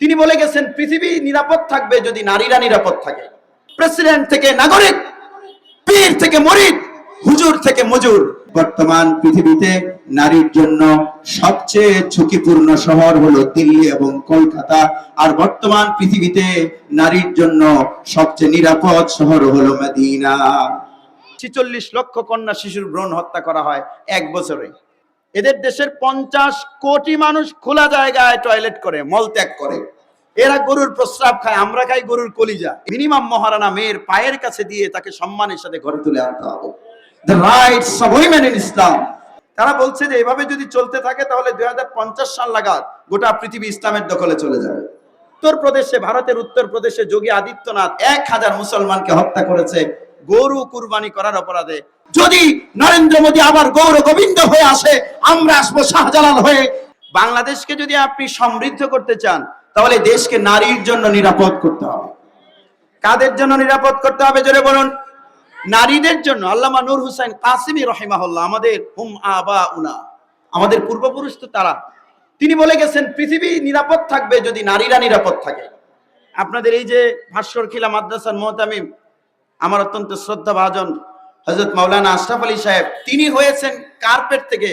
তিনি বলে গেছেন পৃথিবী নিরাপদ থাকবে যদি নারীরা নিরাপদ থাকে। প্রেসিডেন্ট থেকে নাগরিক পীর থেকে মরিদ হুজুর থেকে মজুর। বর্তমান পৃথিবীতে নারীর জন্য সবচেয়ে ঝুঁকিপূর্ণ শহর হলো দিল্লি এবং কলকাতা। আর বর্তমান পৃথিবীতে নারীর জন্য সবচেয়ে নিরাপদ শহর হলো মদিনা। ছিচল্লিশ লক্ষ কন্যা শিশুর ভ্রূণ হত্যা করা হয় এক বছরে। এদের দেশের পঞ্চাশ কোটি মানুষ খোলা জায়গায় টয়লেট করে মলত্যাগ করে। এরা গরুর প্রস্রাব খায়, আমরা খাই গরুর কলিজা। মিনিমাম মহারানা মেয়ের পায়ের কাছে দিয়ে তাকে সম্মানের সাথে ঘরে তুলে আনতে হবে। The rights of women Islam তারা বলছে যে, এভাবে যদি চলতে থাকে, তাহলে দুই হাজার পঞ্চাশ সাল লাগাত গোটা পৃথিবী ইসলামের দখলে চলে যাবে। উত্তর প্রদেশে, ভারতের উত্তর প্রদেশে যোগী আদিত্যনাথ এক হাজার মুসলমানকে হত্যা করেছে। গরু কুরবানি করার অপরাধে। যদি নরেন্দ্র মোদী আবার গৌর গোবিন্দ হয়ে আসে, আমরা আসব শাহজালাল হয়ে। বাংলাদেশকে যদি আপনি সমৃদ্ধ করতে চান, তাহলে দেশকে নারীর জন্য নিরাপদ করতে হবে। কাদের জন্য নিরাপদ করতে হবে, জোরে বলুন? নারীদের জন্য। আল্লামা নূর হুসাইন কাসিমি রহিমাহুল্লাহ, আমাদের হুম আবা উনা। আমাদের পূর্বপুরুষ তো তারা। তিনি বলে গেছেন, পৃথিবী নিরাপদ থাকবে যদি নারীরা নিরাপদ থাকে। আপনাদের এই যে ভাস্কর খিলা মাদ্রাসার মোহতামিম আমার অত্যন্ত শ্রদ্ধা ভাজন হজরত মাওলানা আশরাফ আলী সাহেব। তিনি হয়েছেন কার্পেট থেকে,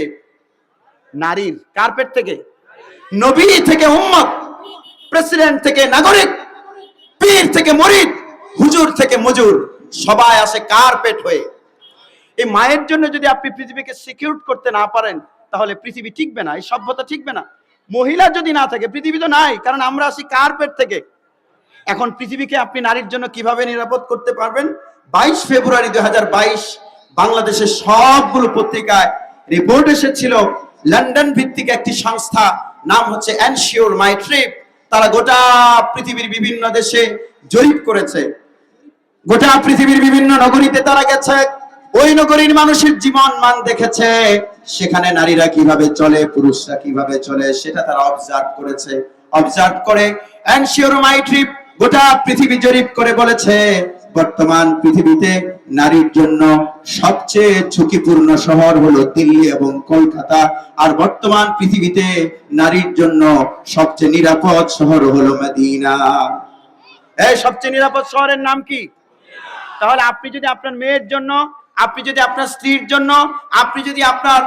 নারীর কার্পেট থেকে, নবী থেকে উম্মত, প্রেসিডেন্ট থেকে নাগরিক, পীর থেকে মরিদ, হুজুর থেকে মজুর, সবাই আসে কার্পেট হয়ে। এই মায়ের জন্য যদি আপনি পৃথিবীকে সিকিউর করতে না পারেন, তাহলে পৃথিবী টিকবে না, এই সভ্যতা টিকবে না। মহিলা যদি না থাকে, পৃথিবী তো নাই, কারণ আমরা আসি কার্পেট থেকে। এখন পৃথিবীকে আপনি নারীর জন্য কীভাবে নিরাপদ করতে পারবেন? বাইশ ফেব্রুয়ারি দু হাজার বাইশ, বাংলাদেশের সবগুলো পত্রিকায় রিপোর্ট এসেছিল। লন্ডন ভিত্তিক একটি সংস্থা, নাম হচ্ছে এনশিওর মাই ট্রিপ তারা গোটা পৃথিবীর বিভিন্ন দেশে জরিপ করেছে। গোটা পৃথিবীর বিভিন্ন নগরীতে তারা গেছে। ওই নগরীর মানুষের জীবন মান দেখেছে। সেখানে নারীরা কীভাবে চলে, পুরুষরা কীভাবে চলে, সেটা তারা অবজার্ভ করেছে। অবজার্ভ করে এনশিওর মাই ট্রিপ গোটা পৃথিবী জরিপ করে বলেছে, বর্তমান পৃথিবীতে নারীর জন্য সবচেয়ে ঝুঁকিপূর্ণ শহর হলো দিল্লি এবং কলকাতা। আর বর্তমান পৃথিবীতে নারীর জন্য সবচেয়ে নিরাপদ শহর হলো মদিনা। এই সবচেয়ে নিরাপদ শহরের নাম কি? তাহলে আপনি যদি আপনার মেয়ের জন্য, আপনি যদি আপনার স্ত্রীর জন্য, আপনি যদি আপনার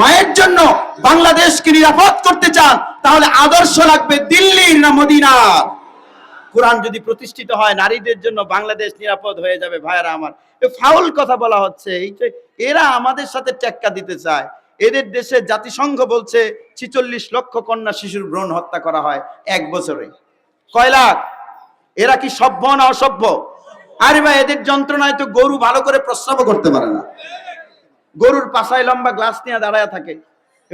মায়ের জন্য বাংলাদেশকে নিরাপদ করতে চান, তাহলে আদর্শ লাগবে দিল্লির না মদিনার। কোরআন যদি প্রতিষ্ঠিত হয়, নারীদের জন্য বাংলাদেশ নিরাপদ হয়ে যাবে ভাইরা আমার। ফাউল কথা বলা হচ্ছে, এই যে এরা আমাদের সাথে টেক্কা দিতে চায়। এদের দেশে জাতিসংঘ বলছে, ছিচল্লিশ লক্ষ কন্যা শিশুর ভ্রূণ হত্যা করা হয় এক বছরে। কয় লাখ? এরা কি সভ্য না অসভ্য? আরে ভাই, এদের যন্ত্রণায় তো গরু ভালো করে প্রস্রাব করতে পারে না। গরুর পাশায় লম্বা গ্লাস নিয়ে দাঁড়ায় থাকে।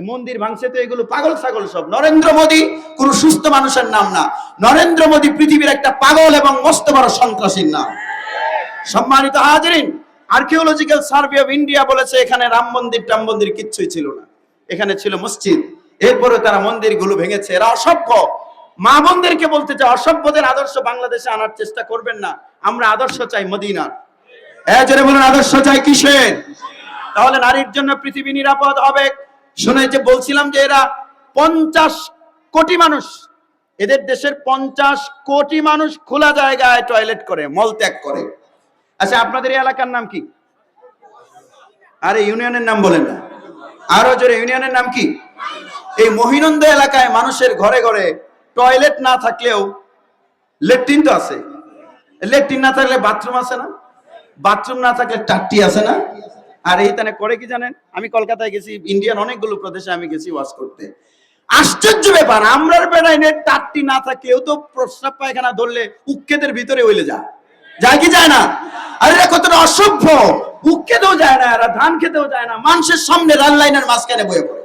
মন্দির ভাঙছে তো এগুলো পাগল ছাগল সব। নরেন্দ্র মোদী কোন সুস্থ মানুষের নাম না। নরেন্দ্র মোদী পৃথিবীর একটা পাগল এবং মস্ত বড় সন্ত্রাসীর নাম। সম্মানিত হাজিরিন আর্কিওলজিক্যাল সার্ভে অফ ইন্ডিয়া বলেছে এখানে রাম মন্দির, টাম মন্দির কিচ্ছুই ছিল না। এখানে ছিল মসজিদ। এরপরে তারা মন্দিরগুলো ভেঙেছে। এরা অসভ্য। মা বোনদেরকে বলতে চাই অসভ্যদের আদর্শ বাংলাদেশে আনার চেষ্টা করবেন না। আমরা আদর্শ চাই মদিনার। হ্যাঁ জোরে বলুন, আদর্শ চাই কিসের? তাহলে নারীর জন্য পৃথিবী নিরাপদ হবে। শুনে যে বলছিলাম যে এরা পঞ্চাশ কোটি মানুষ। এদের দেশের পঞ্চাশ কোটি মানুষ খোলা জায়গায় টয়লেট করে, মল ত্যাগ করে। আচ্ছা আপনাদের এই এলাকার নাম কি? আরে, ইউনিয়নের নাম বলেন না। আরও জোরে, ইউনিয়নের নাম কি? এই মহিনন্দ এলাকায় মানুষের ঘরে ঘরে টয়লেট না থাকলেও লেট্রিন তো আছে। লেট্রিন না থাকলে বাথরুম আছে না? বাথরুম না থাকলে টাট্টি আছে না? আর এই তানে করে কি জানেন? আমি কলকাতায় গেছি ইন্ডিয়ান অনেকগুলো প্রদেশে আমি গেছি ওয়াশ করতে। আশ্চর্য ব্যাপার, আমরার বেড়ায় নেট টাট্টি না থাকে কেউ তো প্রস্রাব পায়খানা ধরলে উক্কেদের ভিতরে ওইলে যায়। যায় কি যায় না? আরে কতটা অসভ্য! খেতেও যায় না, এরা ধান খেতেও যায় না, মানুষের সামনে রান লাইনের মাঝখানে বয়ে পড়ে।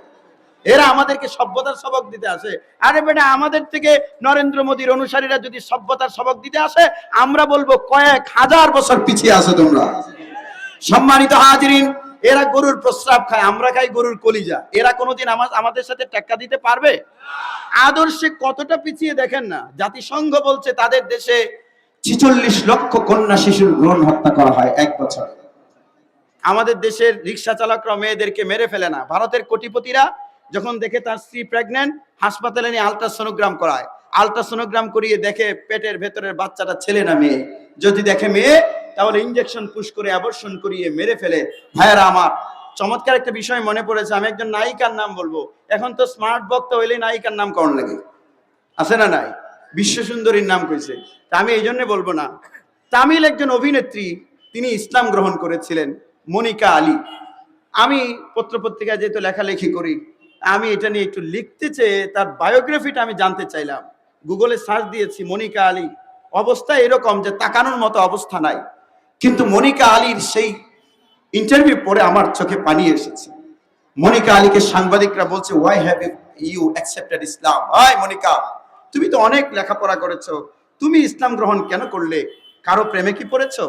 এরা আমাদেরকে সভ্যতার সবক দিতে আসে। আরে বেটা, আমাদের থেকে নরেন্দ্র মোদীর অনুসারীরা যদি সভ্যতার সবক দিতে আসে, আমরা বলব কয়েক হাজার বছর পিছিয়ে আছো তোমরা। সম্মানিত হাজিরিন, এরা গরুর প্রস্রাব খায়, আমরা খাই গরুর কলিজা। এরা কোনোদিন আমা- আমাদের সাথে টেক্কা দিতে পারবে? আদর্শে কতটা পিছিয়ে দেখেন না। জাতিসংঘ বলছে তাদের দেশে ছিচল্লিশ লক্ষ কন্যা শিশুর ভ্রূণ হত্যা করা হয় এক বছর। আমাদের দেশের রিক্সা চালকরা মেয়েদেরকে মেরে ফেলে না। ভারতের কোটিপতিরা যখন দেখে তার স্ত্রী প্রেগনেন্ট হাসপাতালে নিয়ে আলট্রাসোনোগ্রাম করায়। আলট্রাসোনোগ্রাম করিয়ে দেখে পেটের ভেতরের বাচ্চাটা ছেলে না মেয়ে। যদি দেখে মেয়ে তাহলে ইঞ্জেকশন পুশ করে অ্যাবর্শন করিয়ে মেরে ফেলে। ভাইয়ারা আমার, চমৎকার একটা বিষয় মনে পড়েছে, আমি একজন নায়িকার নাম বলব। এখন তো স্মার্ট বক্তা হইলে নায়িকার নাম কখন লাগে। আছে না নাই? বিশ্ব সুন্দরীর নাম কইছে। তা আমি এই জন্য বলব না। তামিল একজন অভিনেত্রী, তিনি ইসলাম গ্রহণ করেছিলেন, মনিকা আলী। আমি পত্রপত্রিকায় যেহেতু লেখালেখি করি, আমি এটা নিয়ে একটু লিখতে চেয়ে তার বায়োগ্রাফিটা আমি জানতে চাইলাম। গুগলে সার্চ দিয়েছি মনিকা আলী। অবস্থা এরকম যে তাকানোর মতো অবস্থা নাই। কিন্তু মনিকা আলীর সেই ইন্টারভিউ পরে আমার চোখে পানি এসেছে। মনিকা আলীকে সাংবাদিকরা বলছে why have you accepted Islam hi Monica, তুমি তো অনেক লেখাপড়া করেছ। তুমি ইসলাম গ্রহণ কেন করলে? কারও প্রেমে কি পড়েছো?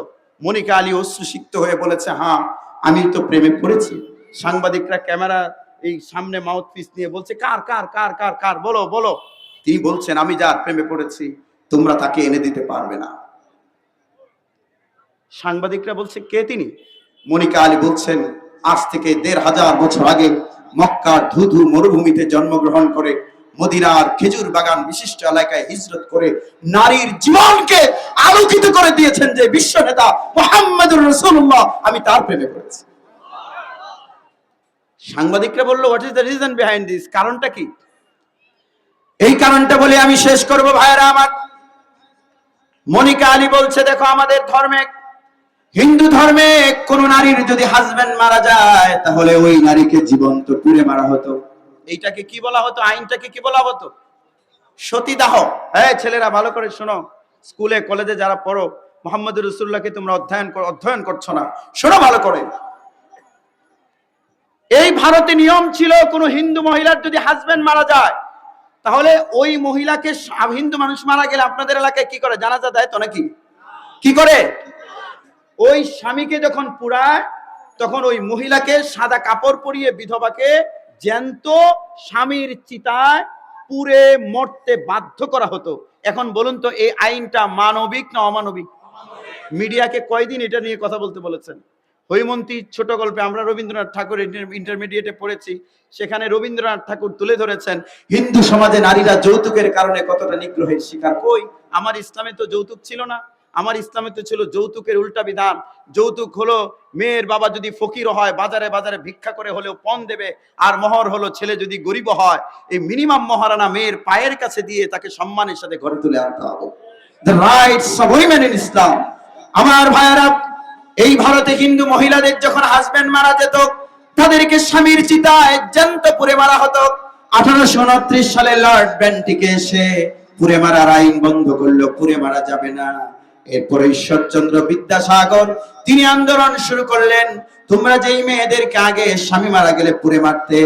মনিকা আলী অশ্রুসিক্ত হয়ে বলেছে হ্যাঁ আমি তো প্রেমে পড়েছি। সাংবাদিকরা ক্যামেরা এই সামনে মাউথ পিস নিয়ে বলছে, কার কার কার কার কার, বলো বলো। তিনি বলছেন, আমি যার প্রেমে পড়েছি, তোমরা তাকে এনে দিতে পারবে না। সাংবাদিকরা বলছে কে তিনি? মনিকা আলী বলছেন আজ থেকে দেড় হাজার বছর আগে মক্কার ধুধু মরুভূমিতে জন্মগ্রহণ করে মদিনার খেজুর বাগান বিশিষ্ট এলাকায় হিজরত করে নারীর জীবনকে আলোকিত করে দিয়েছেন যে বিশ্ব নেতা মোহাম্মদুর রসুল্লাহ আমি তার প্রেমে পড়েছি। সাংবাদিকরা বলল what is the reason behind this কারণটা কি? এই কারণটা বলে আমি শেষ করব ভাইয়েরা আমার। মনিকা আলী বলছে দেখো আমাদের ধর্মে হিন্দু ধর্মে কোন নারীর যদি হাজবেন্ড মারা যায় তাহলে ওই নারীকে জীবন্ত পুড়ে মারা হতো। এইটাকে কি বলা হতো? আইনটাকে কি বলা হতো? সতীদাহ। হ্যাঁ ছেলেরা ভালো করে শোনো। স্কুলে কলেজে যারা পড়ো মোহাম্মদ রসুল্লাহকে তোমরা অধ্যয়ন অধ্যয়ন করছ না। শোনো ভালো করে। এই ভারতে নিয়ম ছিল কোন হিন্দু মহিলার যদি হাজবেন্ড মারা যায় তাহলে ওই মহিলাকে হিন্দু মানুষ মারা গেলে আপনাদের এলাকায় কি করে? জানাজা দেয় তো নাকি? কি করে? ওই স্বামীকে যখন পুরায়, তখন ওই মহিলাকে সাদা কাপড় পরিয়ে বিধবাকে জ্যান্ত স্বামীর চিতায় পুরে মরতে বাধ্য করা হতো। এখন বলুন তো, এই আইনটা মানবিক না অমানবিক? মিডিয়াকে কয়দিন এটা নিয়ে কথা বলতে বলেছেন? হৈমন্তী ছোট গল্পে আমরা রবীন্দ্রনাথ ঠাকুর ইন্টারমিডিয়েটে পড়েছি, সেখানে রবীন্দ্রনাথ ঠাকুর তুলে ধরেছেন, হিন্দু সমাজে নারীরা যৌতুকের কারণে কতটা নিগ্রহের শিকার? কই, আমার ইসলামে তো যৌতুক ছিল না। আমার ইসলামে তো ছিল যৌতুকের উল্টা বিধান। যৌতুক হলো মেয়ের বাবা যদি ফকির হয়, বাজারে বাজারে ভিক্ষা করে হলেও পণ দেবে, আর মহর হলো ছেলে যদি গরিব হয়, এই মিনিমাম মহারানা মেয়ের পায়ের কাছে দিয়ে তাকে সম্মানের সাথে ঘরে তুলে আনতে হবে। ইসলাম আমার ভাইয়েরা, এই ভারতে হিন্দু মহিলাদের যখন হাজবেন্ড মারা যেত, তাদেরকে স্বামীর চিতায় জ্যান্ত পুড়ে মারা হতো। আঠারোশো উনত্রিশ সালে লর্ড ব্যান্টিকে এসে পুড়ে মারার আইন বন্ধ করল পুড়ে মারা যাবে না। এরপরে ঈশ্বরচন্দ্র বিদ্যাসাগর, তিনি আন্দোলন শুরু করলেন। তোমরা যেই মেয়েদেরকে আগে স্বামী মারা গেলে পুড়ে মারতে,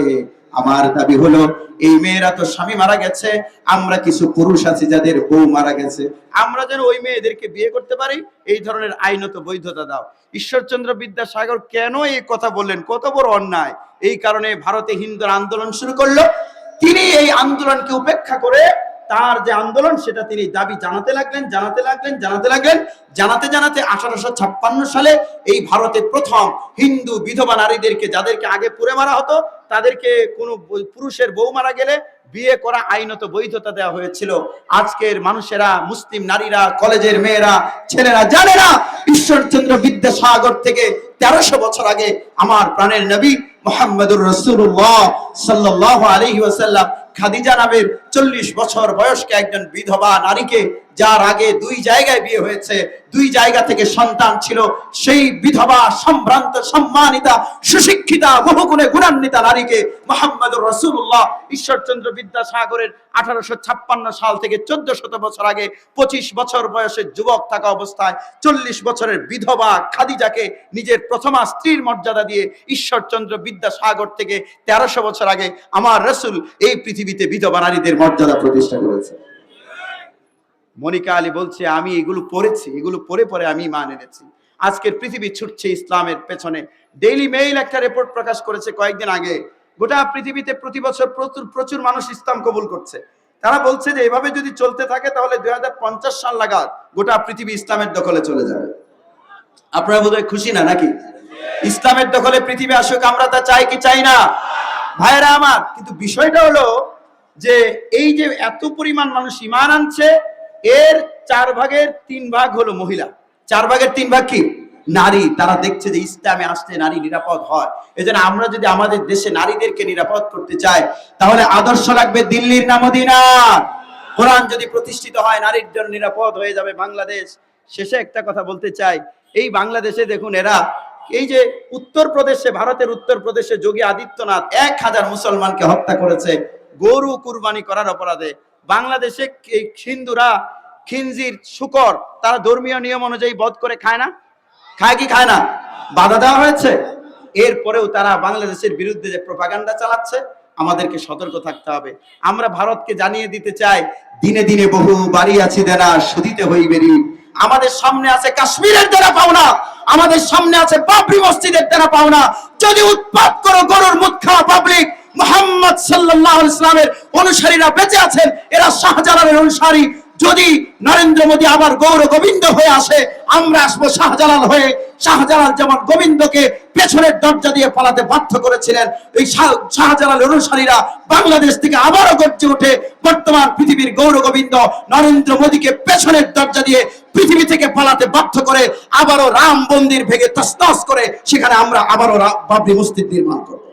আমার দাবি হলো, এই মেয়েরা তো স্বামী মারা গেছে, আমরা কিছু পুরুষ আছি যাদের বউ মারা গেছে। আমরা যেন ওই মেয়েদেরকে বিয়ে করতে পারি, এই ধরনের আইনত বৈধতা দাও। ঈশ্বরচন্দ্র বিদ্যাসাগর কেন এই কথা বললেন? কত বড় অন্যায়। এই কারণে ভারতে হিন্দুর আন্দোলন শুরু করল। তিনি এই আন্দোলনকে উপেক্ষা করে তার যে আন্দোলন, সেটা তিনি দাবি জানাতে লাগলেন জানাতে লাগলেন জানাতে লাগলেন। জানাতে জানাতে আঠারোশো ছাপ্পান্ন সালে এই ভারতে প্রথম হিন্দু বিধবা নারীদেরকে, যাদেরকে আগে পুড়ে মারা হতো, তাদেরকে কোনো পুরুষের বউ মারা গেলে বিয়ে করা আইনত বৈধতা দেওয়া হয়েছিল। আজকের মানুষেরা, মুসলিম নারীরা, কলেজের মেয়েরা, ছেলেরা জানে না ঈশ্বরচন্দ্র বিদ্যাসাগর থেকে তেরোশো বছর আগে আমার প্রাণের নবী মোহাম্মদুর রসুল্লাহ সাল্লাহ আলহি ওয়াসাল্লাম খাদিজা নামের চল্লিশ বছর বয়স্ক একজন বিধবা নারীকে যার আগে দুই জায়গায় বিয়ে হয়েছে, দুই জায়গা থেকে সন্তান ছিল। সেই বিধবা, সম্ভ্রান্ত, সম্মানিতা, সুশিক্ষিতা, বহুগুণে গুণান্বিতা নারীকে মোহাম্মদুর রসুল্লাহ ঈশ্বরচন্দ্র বিদ্যাসাগরের আঠারোশো ছাপ্পান্ন সাল থেকে চোদ্দ শত বছর আগে পঁচিশ বছর বয়সের যুবক থাকা অবস্থায় চল্লিশ বছরের বিধবা খাদিজাকে নিজের প্রথমা স্ত্রীর মর্যাদা দিয়ে ঈশ্বরচন্দ্র বিদ্যাসাগর থেকে তেরোশো বছর আগে আমার রসুল এই পৃথিবীতে বিধবা নারীদের মর্যাদা প্রতিষ্ঠা করেছে। মনিকা আলী বলছে, আমি এগুলো পড়েছি, এগুলো পড়ে পরে আমি মান এনেছি। আজকের পৃথিবী ছুটছে ইসলামের পেছনে। ডেইলি মেইল একটা রিপোর্ট প্রকাশ করেছে কয়েকদিন আগে। গোটা পৃথিবীতে প্রতি বছর প্রচুর প্রচুর মানুষ ইসলাম কবুল করছে। তারা বলছে যে, এভাবে যদি চলতে থাকে, তাহলে দুই হাজার পঞ্চাশ সাল লাগাত গোটা পৃথিবী ইসলামের দখলে চলে যাবে। আপনারা বোধহয় খুশি না, নাকি? ইসলামের দখলে পৃথিবী আসুক, আমরা তা চাই কি চাই না? ভাইরা আমার, কিন্তু বিষয়টা হলো যে, এই যে এত পরিমাণ মানুষ ইমান আনছে এর চার ভাগের তিন ভাগ হলো মহিলা। চার ভাগের তিন ভাগ কি? নারী। তারা দেখছে যে ইসলামে আসলে নারী নিরাপদ হয়। এজন্য আমরা যদি আমাদের দেশে নারীদেরকে নিরাপদ করতে চাই, তাহলে আদর্শ লাগবে দিল্লির না মদিনার। কোরআন যদি প্রতিষ্ঠিত হয়, নারীর জন্য নিরাপদ হয়ে যাবে বাংলাদেশ। শেষে একটা কথা বলতে চাই। এই বাংলাদেশে দেখুন এরা, এই যে উত্তরপ্রদেশে, ভারতের উত্তরপ্রদেশে যোগী আদিত্যনাথ এক হাজার মুসলমানকে হত্যা করেছে। গরু কুরবানি করার অপরাধে। বাংলাদেশে হিন্দুরা খিনজির শুকর, তারা ধর্মীয় নিয়ম অনুযায়ী বধ করে খায় না? খায় কি খায় না? বাধা দেওয়া হয়েছে। এরপরেও তারা বাংলাদেশের বিরুদ্ধে যে প্রপাগান্ডা চালাচ্ছে, আমাদেরকে সতর্ক থাকতে হবে। আমরা ভারতকে জানিয়ে দিতে চাই, দিনে দিনে বহু বাড়ি আছি দেনা, সুদিতে হইবেরি আমাদের সামনে আছে কাশ্মীরের দেনা পাওনা আমাদের সামনে আছে বাবরি মসজিদের দেনা পাওনা যদি উৎপাদ করো গরুর মুখ খাওয়া পাবলিক মোহাম্মদ সাল্লাহ ইসলামের অনুসারীরা বেঁচে আছেন, এরা শাহজালালের অনুসারী। যদি নরেন্দ্র মোদী আবার গৌর গোবিন্দ হয়ে আসে, আমরা আসব শাহজালাল হয়ে। শাহজালাল যেমন গোবিন্দকে পেছনের দরজা দিয়ে পালাতে বাধ্য করেছিলেন, এই শাহজালাল অনুসারীরা বাংলাদেশ থেকে আবারও গর্জে ওঠে, বর্তমান পৃথিবীর গৌর গোবিন্দ নরেন্দ্র মোদীকে পেছনের দরজা দিয়ে পৃথিবী থেকে পালাতে বাধ্য করে, আবারও রাম মন্দির ভেঙে তসতস করে, সেখানে আমরা আবারও বাবরি মসজিদ নির্মাণ করব।